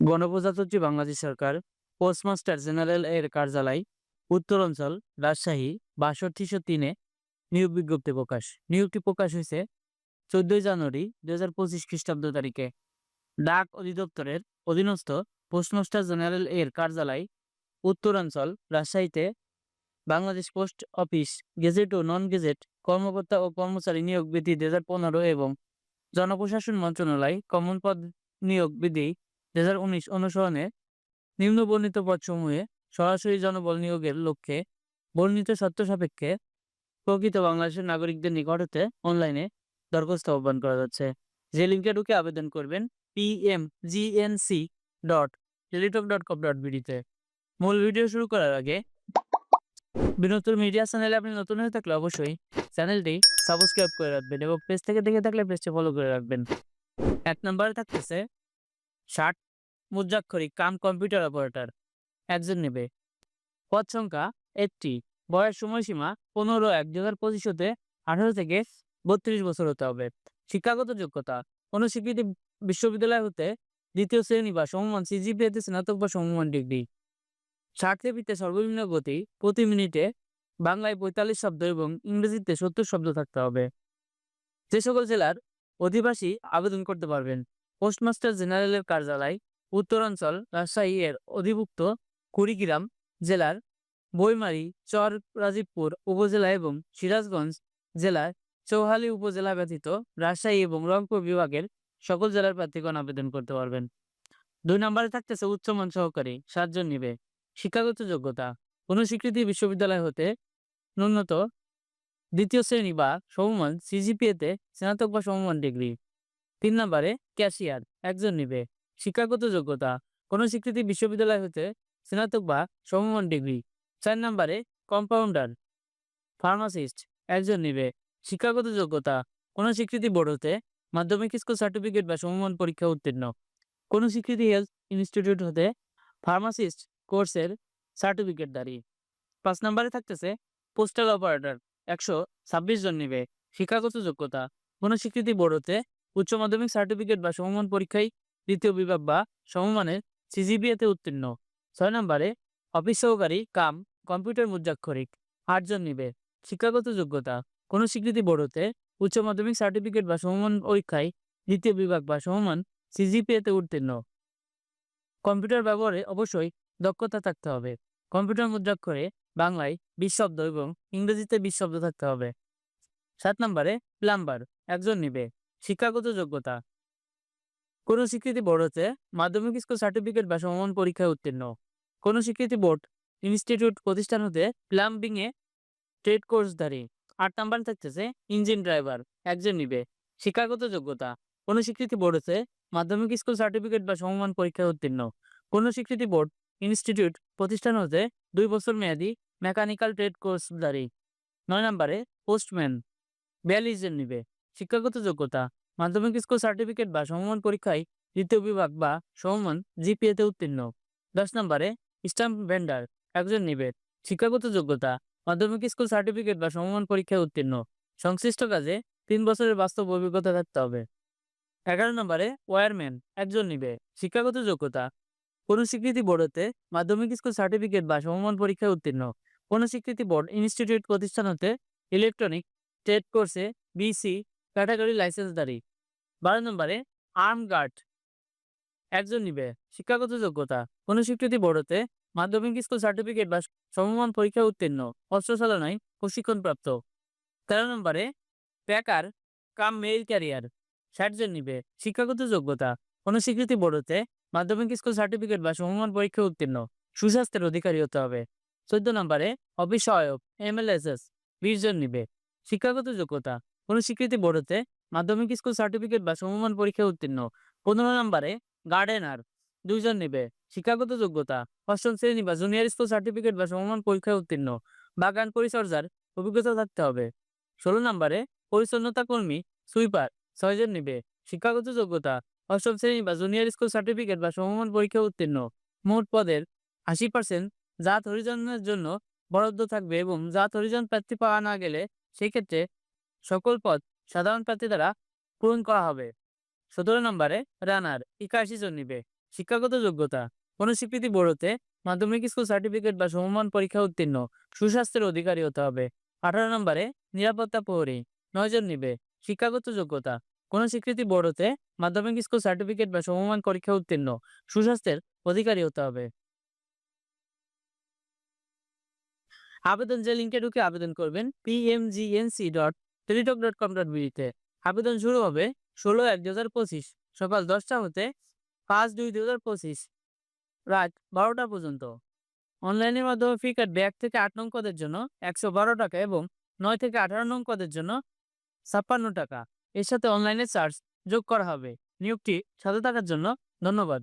গণপ্রজাতন্ত্রী বাংলাদেশ সরকার, postmaster general এর কার্যালয় উত্তর অঞ্চল রাজশাহী বাষট্টিশো তিনে নিয়োগ বিজ্ঞপ্তি প্রকাশ। নিয়োগটি প্রকাশ হয়েছে চোদ্দই জানুয়ারি দুই হাজার পঁচিশ খ্রিস্টাব্দ তারিখে। ডাক অধিদপ্তরের অধীনস্থ পোস্টমাস্টার জেনারেল এর কার্যালয়, উত্তরাঞ্চল, রাজশাহীতে বাংলাদেশ পোস্ট অফিস, গেজেট ও নন গেজেট কর্মকর্তা ও কর্মচারী নিয়োগ বিধি দুই হাজার পনেরো এবং জনপ্রশাসন মন্ত্রণালয় কমন পদ নিয়োগ বিধি দুই হাজার উনিশ অনুসরণে নিম্ন বর্ণিত পদসমূহে সরাসরি জনবল নিয়োগের লক্ষ্যে বর্ণিত শর্ত সাপেক্ষে প্রকৃত বাংলাদেশের নাগরিকদের নিকট হতে অনলাইনে দরখাস্ত আহ্বান করা যাচ্ছে। যে লিঙ্কে ঢুকে আবেদন করবেন P M G N C dot Teletalk dot com dot বিডিতে মূল ভিডিও শুরু করার আগে বিনোদন মিডিয়া চ্যানেলে আপনি নতুন হয়ে থাকলে অবশ্যই চ্যানেলটি সাবস্ক্রাইব করে রাখবেন এবং পেজ থেকে দেখে থাকলে পেজটি ফলো করে রাখবেন। এক নম্বরে থাকতেছে ষাট মুদ্রাক্ষরিক কাম কম্পিউটার অপারেটর। একজন নেবে। পদ সংখ্যা একটি। বয়স সময়সীমা পনেরো এক দু হাজার পঁচিশ হতে আঠারো থেকে বত্রিশ বছর হতে হবে। শিক্ষাগত যোগ্যতা। কোনো স্বীকৃতি বিশ্ববিদ্যালয় হতে দ্বিতীয় শ্রেণি বা সমমান সিজিপিএতে স্নাতক বা সমমান ডিগ্রি। কেপিতে সর্বনিম্ন গতি প্রতি মিনিটে বাংলায় পঁয়তাল্লিশ শব্দ এবং ইংরেজিতে সত্তর শব্দ থাকতে হবে। যে সকল জেলার অধিবাসী আবেদন করতে পারবেন। পোস্টমাস্টার জেনারেলের কার্যালয়, উত্তরাঞ্চল রাজশাহী এর অধিভুক্ত কুড়িগ্রাম জেলার বইমারি চর রাজীবপুর উপজেলা এবং সিরাজগঞ্জ জেলার চৌহালি উপজেলা ব্যতীত রাজশাহী এবং রংপুর বিভাগের সকল জেলার প্রার্থীগণ আবেদন করতে পারবেন। দুই নম্বরে থাকতেছে উচ্চমান সহকারী, সাতজন নিবে। শিক্ষাগত যোগ্যতা, কোনো স্বীকৃতি বিশ্ববিদ্যালয় হতে ন্যূনত দ্বিতীয় শ্রেণি বা সমমান সিজিপিএতে স্নাতক বা সমমান ডিগ্রি। তিন নম্বরে ক্যাশিয়ার, একজন নিবে। শিক্ষাগত যোগ্যতা, কোনো স্বীকৃতি বিশ্ববিদ্যালয় হতে স্নাতক বা সমমান ডিগ্রি। চার নম্বরে কম্পাউন্ডার, ফার্মাসিস্ট, একজন নিবে। শিক্ষাগত যোগ্যতা, কোনো স্বীকৃতি বোর্ড হতে মাধ্যমিক স্কুল সার্টিফিকেট বা সমমান পরীক্ষা উত্তীর্ণ। কোনো স্বীকৃতি হেলথ ইনস্টিটিউট হতে ফার্মাসিস্ট, কোর্সের সার্টিফিকেট দাঁড়িয়ে পাঁচ নম্বরে থাকতেছে পোস্টাল অপারেটর, একশো ছাব্বিশ জন নিবে। শিক্ষাগত যোগ্যতা, কোনো স্বীকৃতি বোর্ড হতে উচ্চ মাধ্যমিক সার্টিফিকেট বা সমমান পরীক্ষায় দ্বিতীয় বিভাগ বা সমমানের সিজিপিএতে উত্তীর্ণ। ছয় নম্বরে, অফিস সহকারী, কাম, কম্পিউটার মুদ্রাক্ষরিক, আটজন নিবে। শিক্ষাগত যোগ্যতা, কোনো স্বীকৃতি বোর্ড উচ্চ মাধ্যমিক সার্টিফিকেট বা সমমান পরীক্ষায় দ্বিতীয় বিভাগ বা সমমান সিজিপিএতে উত্তীর্ণ। কম্পিউটার ব্যবহারে অবশ্যই দক্ষতা থাকতে হবে। কম্পিউটার মুদ্রাক্ষরে বাংলায় বিশ শব্দ এবং ইংরেজিতে বিশ শব্দ থাকতে হবে। সাত নম্বরে, প্লাম্বার, একজন নিবে। শিক্ষাগত যোগ্যতা। কোনো স্বীকৃতি বোর্ড হতে মাধ্যমিক স্কুল সার্টিফিকেট বা সমমান পরীক্ষায় উত্তীর্ণ। কোনো স্বীকৃতি বোর্ড, ইনস্টিটিউট, প্রতিষ্ঠান হতে প্লাম্বিং এ ট্রেড কোর্সধারী। আট নাম্বার থাকতেছে ইঞ্জিন ড্রাইভার, একজন নিবে। শিক্ষাগত যোগ্যতা, কোনো স্বীকৃতি বোর্ড হতে মাধ্যমিক স্কুল সার্টিফিকেট বা সমমান পরীক্ষায় উত্তীর্ণ। কোনো স্বীকৃতি বোর্ড, ইনস্টিটিউট, প্রতিষ্ঠান হতে দুই বছর মেয়াদী মেকানিক্যাল ট্রেড কোর্সধারী। নয় নম্বরে পোস্টম্যান, বিয়াল্লিশ জন নিবে। শিক্ষাগত যোগ্যতা, মাধ্যমিক স্কুল সার্টিফিকেট বা সমমান পরীক্ষায় দ্বিতীয় বিভাগ বা সমমান জিপিএতে উত্তীর্ণ। দশ নম্বরে স্টাম্প ভেন্ডার একজন নিবে শিক্ষাগত যোগ্যতা, মাধ্যমিক স্কুল সার্টিফিকেট বা সমমান পরীক্ষায় উত্তীর্ণ। সংশ্লিষ্ট কাজে তিন বছরের বাস্তব অভিজ্ঞতা থাকতে হবে। এগারো নম্বরে ওয়ারম্যান একজন নিবে শিক্ষাগত যোগ্যতা, কোনো স্বীকৃতি বোর্ড হতে মাধ্যমিক স্কুল সার্টিফিকেট বা সমমান পরীক্ষায় উত্তীর্ণ। কোনো স্বীকৃতি বোর্ড ইনস্টিটিউট প্রতিষ্ঠান হতে ইলেকট্রনিক ট্রেড কোর্সে বিসি ক্যাটাগরি লাইসেন্সধারী। বারো নম্বরে, আর্ম গার্ড। একজন নিবে। শিক্ষাগত যোগ্যতা। কোনো স্বীকৃতি বোর্ড হতে মাধ্যমিক স্কুল সার্টিফিকেট বা সমমান পরীক্ষায় উত্তীর্ণ। অস্ত্র চালনায় প্রশিক্ষণপ্রাপ্ত। তেরো নম্বরে প্যাকার কাম মেইল ক্যারিয়ার। ষাট জন নিবে। শিক্ষাগত যোগ্যতা। কোনো স্বীকৃতি বোর্ড হতে মাধ্যমিক স্কুল সার্টিফিকেট বা সমমান পরীক্ষায় উত্তীর্ণ। সুস্বাস্থ্যের অধিকারী হতে হবে। চোদ্দ নম্বরে, অফিস সহায়ক, এমএলএসএস। বিশ জন নিবে। শিক্ষাগত যোগ্যতা। কোনো স্বীকৃতি বোর্ড হতে মাধ্যমিক স্কুল সার্টিফিকেট বা সমমান পরীক্ষায় উত্তীর্ণ। পনেরো নম্বরে গার্ডেনার, দুইজন নিবে। শিক্ষাগত যোগ্যতা অষ্টম শ্রেণি বা জুনিয়র স্কুল সার্টিফিকেট বা সমমান পরীক্ষায় উত্তীর্ণ। বাগান পরিচর্যার অভিজ্ঞতা থাকতে হবে। ষোলো নম্বরে পরিচ্ছন্নতা কর্মী, সুইপার, ছয়জন নিবে। শিক্ষাগত যোগ্যতা অষ্টম শ্রেণি বা জুনিয়র স্কুল সার্টিফিকেট বা সমমান পরীক্ষায় উত্তীর্ণ। মোট পদের আশি পার্সেন্ট জাত হরিজনের জন্য বরাদ্দ থাকবে এবং জাত হরিজন প্রার্থী পাওয়া না গেলে সেই ক্ষেত্রে সকল পদ সাধারণ প্রার্থী দ্বারা পূরণ করা হবে। সতেরো নম্বরে রানার, একাশি জন নিবে। শিক্ষাগত যোগ্যতা, কোনো স্বীকৃতি বোর্ড হতে মাধ্যমিক স্কুল সার্টিফিকেট বা সমমান পরীক্ষা উত্তীর্ণ, সুস্বাস্থ্যের অধিকারী হতে হবে। আঠারো নম্বরে নিরাপত্তা প্রহরী নয়জন নিবে। শিক্ষাগত যোগ্যতা, কোনো স্বীকৃতি বোর্ড হতে মাধ্যমিক স্কুল সার্টিফিকেট বা সমমান পরীক্ষা উত্তীর্ণ, সুস্বাস্থ্যের অধিকারী হতে হবে। আবেদন যে লিঙ্কে ঢুকে আবেদন করবেন P M G N C dot Teletalk dot com dot বিডিতে আবেদন শুরু হবে ষোলো এক দু হাজার পঁচিশ, সকাল দশটা হতে পাঁচ দুই দু হাজার পঁচিশ, রাত বারোটা পর্যন্ত। অনলাইনের মাধ্যমে ফি কাটবে এক থেকে আট নং জন্য একশো বারো টাকা এবং নয় থেকে আঠারো নং জন্য ছাপ্পান্ন টাকা। এর সাথে অনলাইনে চার্জ যোগ করা হবে। নিয়োগটি সাথে থাকার জন্য ধন্যবাদ।